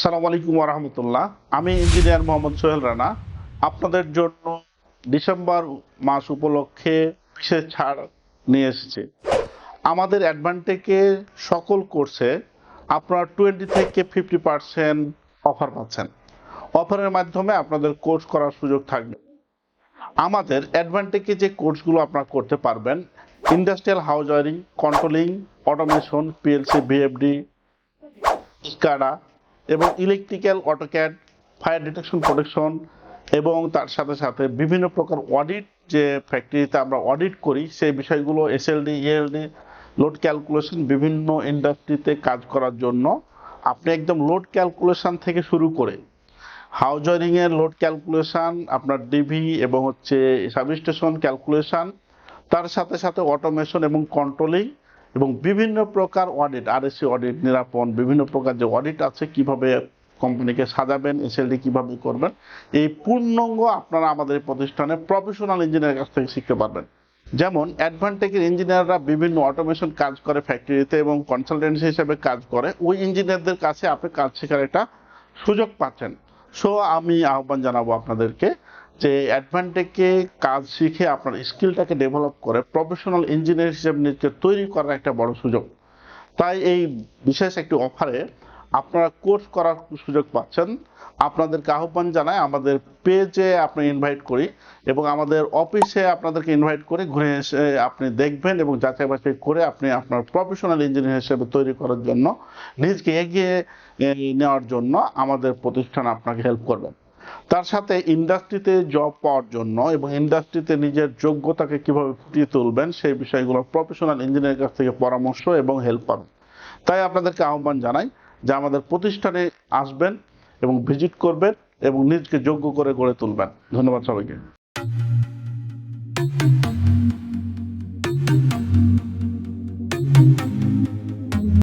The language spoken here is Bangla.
সালাম আলাইকুম রহমতুল্লাহ। আমি ইঞ্জিনিয়ার মোহাম্মদ সোহেল রানা। আপনাদের জন্য ডিসেম্বর মাস উপলক্ষে বিশেষ ছাড় নিয়ে এসেছি। আমাদের অ্যাডভান্টেকে সকল কোর্সে আপনারা টোয়েন্টি থেকে ফিফটি পার্সেন্ট অফার পাচ্ছেন। অফারের মাধ্যমে আপনাদের কোর্স করার সুযোগ থাকবে। আমাদের অ্যাডভান্টেকে যে কোর্সগুলো আপনারা করতে পারবেন, industrial house wiring, controlling, automation, PLC, VFD, SCADA এবং electrical AutoCAD fire detection protection এবং তার সাথে সাথে বিভিন্ন প্রকার অডিট যে ফ্যাক্টরিতে আমরা অডিট করি, সেই বিষয়গুলো এসএলডি ইএলডি লোড ক্যালকুলেশন বিভিন্ন ইন্ডাস্ট্রিতে কাজ করার জন্য আপনি একদম লোড ক্যালকুলেশন থেকে শুরু করে হাউস ওয়ারিংয়ের লোড ক্যালকুলেশন আপনার ডিভি এবং হচ্ছে সাবস্টেশন ক্যালকুলেশন তার সাথে সাথে অটোমেশন এবং কন্ট্রোলিং এবং বিভিন্ন প্রকার অডিট আরএসসি অডিট নিরাপণ বিভিন্ন প্রকার যে অডিট আছে, কীভাবে কোম্পানিকে সাজাবেন এসএলডি কীভাবে করবেন, এই পূর্ণাঙ্গ আপনারা আমাদের প্রতিষ্ঠানে প্রফেশনাল ইঞ্জিনিয়ারের কাছ থেকে শিখতে পারবেন। যেমন অ্যাডভান্টেকের ইঞ্জিনিয়াররা বিভিন্ন অটোমেশন কাজ করে ফ্যাক্টরিতে এবং কনসালটেন্সি হিসেবে কাজ করে, ওই ইঞ্জিনিয়ারদের কাছে আপনি কাজ শেখার একটা সুযোগ পাচ্ছেন। সো আমি আহ্বান জানাব আপনাদেরকে যে অ্যাডভান্টেকে কাজ শিখে আপনার স্কিলটাকে ডেভেলপ করে প্রফেশনাল ইঞ্জিনিয়ার হিসেবে নিজেকে তৈরি করার একটা বড় সুযোগ। তাই এই বিশেষ একটি অফারে আপনারা কোর্স করার সুযোগ পাচ্ছেন। আপনাদেরকে আহ্বান জানায় আমাদের পেজে আপনি ইনভাইট করি এবং আমাদের অফিসে আপনাদেরকে ইনভাইট করে ঘুরে এসে আপনি দেখবেন এবং যাচাই বাছাই করে আপনি আপনার প্রফেশনাল ইঞ্জিনিয়ার হিসেবে তৈরি করার জন্য, নিজকে এগিয়ে নেওয়ার জন্য আমাদের প্রতিষ্ঠান আপনাকে হেল্প করবেন তার সাথে ইন্ডাস্ট্রিতে জব পাওয়ার জন্য এবং ইন্ডাস্ট্রিতে নিজের যোগ্যতাকে কীভাবে ফুটিয়ে তুলবেন সেই বিষয়গুলো প্রফেশনাল ইঞ্জিনিয়ারের কাছ থেকে পরামর্শ এবং হেল্প পাবেন তাই আপনাদেরকে আহ্বান জানাই যে আমাদের প্রতিষ্ঠানে আসবেন এবং ভিজিট করবেন এবং নিজকে যোগ্য করে গড়ে তুলবেন। ধন্যবাদ সবাইকে।